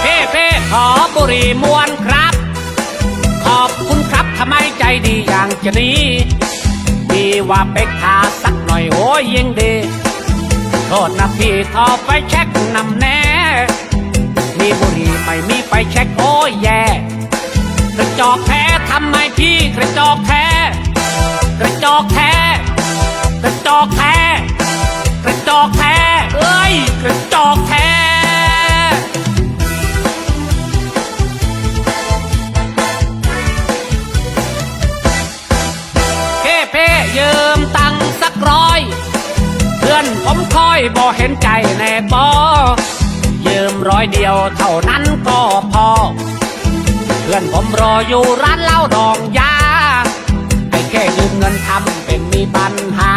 เพ่เพ่ขอบุหรี่มวนครับ ขอบคุณครับทำไมใจดีอย่างจะนี้ มีว่าเป็กทาสักหน่อยโอ้ยยิ่งดี โทษนะพี่ทอไฟแช็กนำแน่ มีบุหรี่ไม่มีไฟแช็กโอ้ยแย่กระจอกแท้ทำไมพี่กระจอกแท้กระจอกแท้กระจอกแท้กระจอกแท้เอ้ยกระจอกแท้เพ่เพ่ยืมตังค์สักร้อย ผมคอยบ่เห็นใจแน่บอยืมร้อยเดียวเท่านั้นก็พอ เพื่อนผมรออยู่ร้านเหล้าดองยาให้แค่ยืมเงินทำเป็นมีปัญหา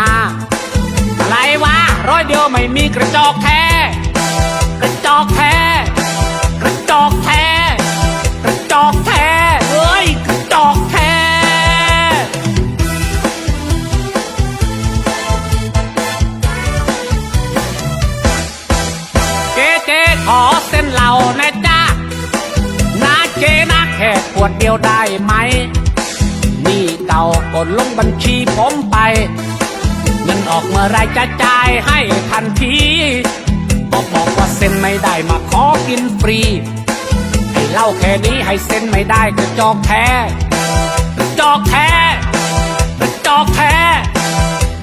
อะไรวะร้อยเดียวไม่มีกระจอกแท้ เจนะแค่ขวดเดียวได้ไหม นี่เก่ากดลงบัญชีผมไป เงินออกเมื่อไรจะจ่ายให้ทันทีบอกบอกว่าเซ็นไม่ได้มาขอกินฟรีให้เล่าแค่นี้ให้เซ็นไม่ได้กระจอกแท้กระจอกแท้กระจอกแท้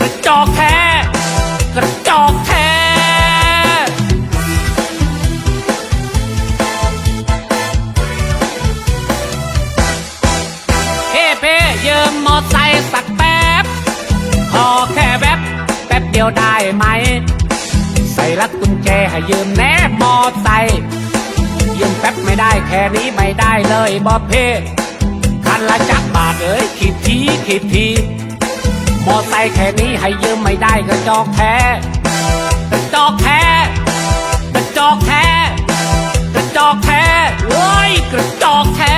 กระจอกแท้กระจอกแท้ เพ่เยืมมอไซค์สักแป๊บพอแค่แวบแป๊บเดียวได้ไหม ใส่รัดกุญแจให้ยืมแน่มอไซค์ยืมแป๊บไม่ได้แค่นี้ไม่ได้เลยบอเพ่คันละจักบาทเอ้ยขีดทีขีดทีมอไซค์แค่นี้ให้ยืมไม่ได้กระจอกแท้กระจอกแท้กระจอกแท้กระจอกแท้เอ้ยกระจอกแท้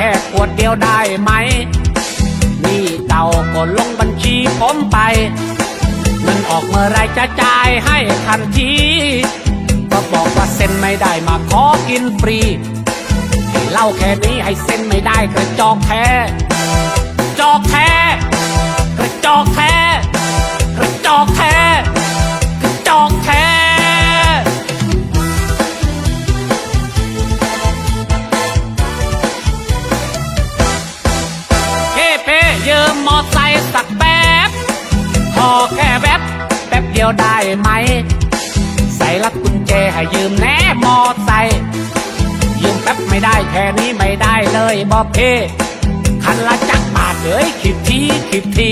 ค่ขวดเดียวได้ไหม นี่เต่าก็ลงบัญชีผมไปเงินออกเมื่อไรจะจ่ายให้ทันที ก็บอกว่าเซ็นไม่ได้มาขอกินฟรีให้เล่าแค่นี้ให้เซ็นไม่ได้กระจอกแท้จอกแท้กระจอกแท้กระจอกแท้ ได้ไหม ใส่รัดกุญแจให้ยืมแน่มอไซยืมแป๊บไม่ได้แค่นี้ไม่ได้เลยบอเพคันละจักบาทเลยขีดทีขีดที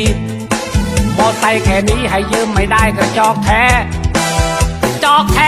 มอไซแค่นี้ให้ยืมไม่ได้กระจอกแท้กระจอกแทะจอกแท้